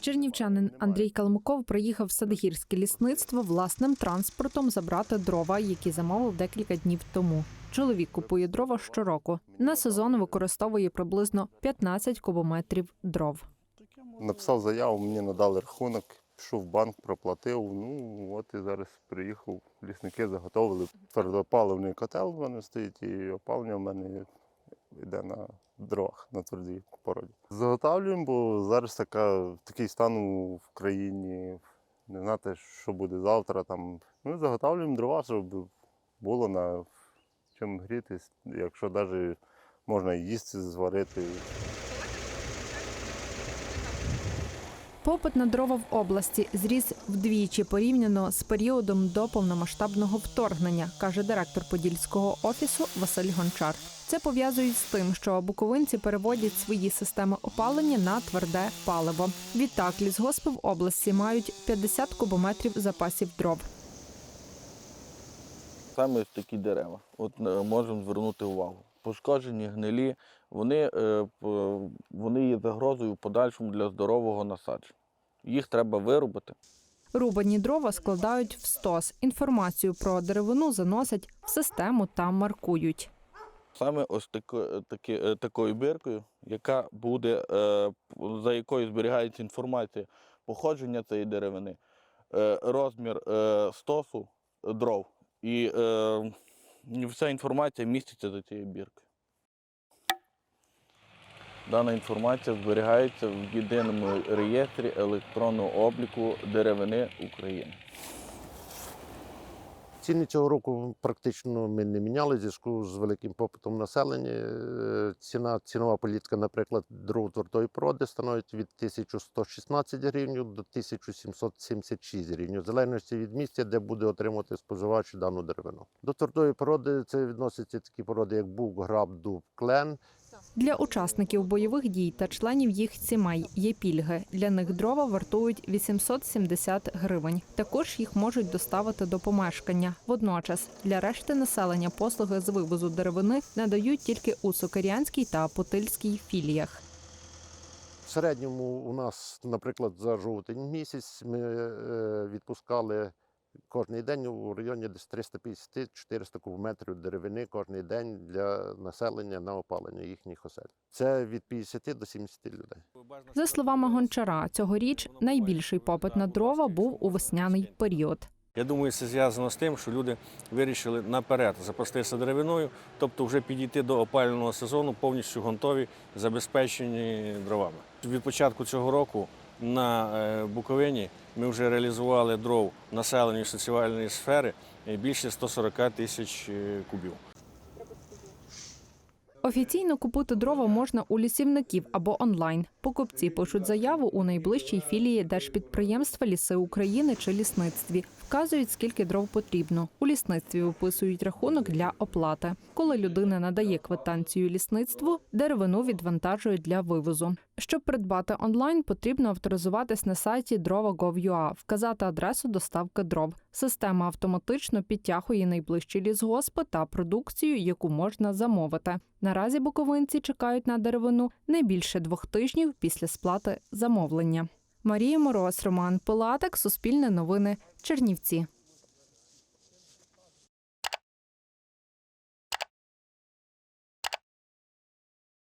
Чернівчанин Андрій Калмуков приїхав в садгірське лісництво власним транспортом забрати дрова, які замовив декілька днів тому. Чоловік купує дрова щороку. На сезон використовує приблизно 15 кубометрів дров. Написав заяву, мені надали рахунок, пішов в банк, проплатив. Ну от і зараз приїхав. Лісники заготовили. Твердопаливний котел в мене стоїть, і опалення в мене йде на дровах на твердій породі. Заготавлюємо, бо зараз така, такий стан в країні. Не знати, що буде завтра. Там. Ми заготавлюємо дрова, щоб було на чим грітись, якщо навіть можна їсти зварити. Попит на дрова в області зріс вдвічі порівняно з періодом до повномасштабного вторгнення, каже директор подільського офісу Василь Гончар. Це пов'язують з тим, що буковинці переводять свої системи опалення на тверде паливо. Відтак лісгоспи в області мають 50 кубометрів запасів дров. Саме такі дерева. От е, можемо звернути увагу. Пошкоджені, гнилі, вони, е, вони є загрозою в подальшому для здорового насадження. Їх треба вирубати. Рубані дрова складають в стос. Інформацію про деревину заносять в систему та маркують. Саме ось тако, таки, е, такою біркою, яка буде, е, за якою зберігається інформація походження цієї деревини, е, розмір стосу дров. І вся інформація міститься за цією біркою. Дана інформація зберігається в єдиному реєстрі електронного обліку деревини України. Ціни цього року практично ми не міняли в зв'язку з великим попитом населення. Е, Ціна, цінова політика, наприклад, дров твердої породи становить від 1116 гривень до 1776 гривень, в залежності від місця, де буде отримувати споживач дану деревину. До твердої породи це відносяться такі породи, як бук, граб, дуб, клен. Для учасників бойових дій та членів їх сімей є пільги. Для них дрова вартують 870 гривень. Також їх можуть доставити до помешкання. Водночас для решти населення послуги з вивозу деревини надають тільки у Сокирянській та Потильській філіях. В середньому у нас, наприклад, за жовтень місяць ми е, відпускали кожний день у районі десь 350-400 кубометрів деревини кожний день для населення на опалення їхніх осель. Це від 50 до 70 людей. За словами гончара, цьогоріч найбільший попит на дрова був у весняний період. Я думаю, це зв'язано з тим, що люди вирішили наперед запастися деревиною, тобто вже підійти до опалювального сезону повністю готові, забезпечені дровами. Від початку цього року на е, Буковині ми вже реалізували дров населення соціальної сфери е, більше 140 тисяч е, кубів. Офіційно купити дрова можна у лісівників або онлайн. Покупці пишуть заяву у найближчій філії держпідприємства Ліси України чи лісництві. Вказують, скільки дров потрібно. У лісництві виписують рахунок для оплати. Коли людина надає квитанцію лісництву, деревину відвантажують для вивозу. Щоб придбати онлайн, потрібно авторизуватись на сайті drova.gov.ua, вказати адресу доставки дров. Система автоматично підтягує найближчі лісгоспи та продукцію, яку можна замовити. Наразі буковинці чекають на деревину не більше двох тижнів після сплати замовлення. Марія Мороз, Роман Пилатик, Суспільне новини, Чернівці.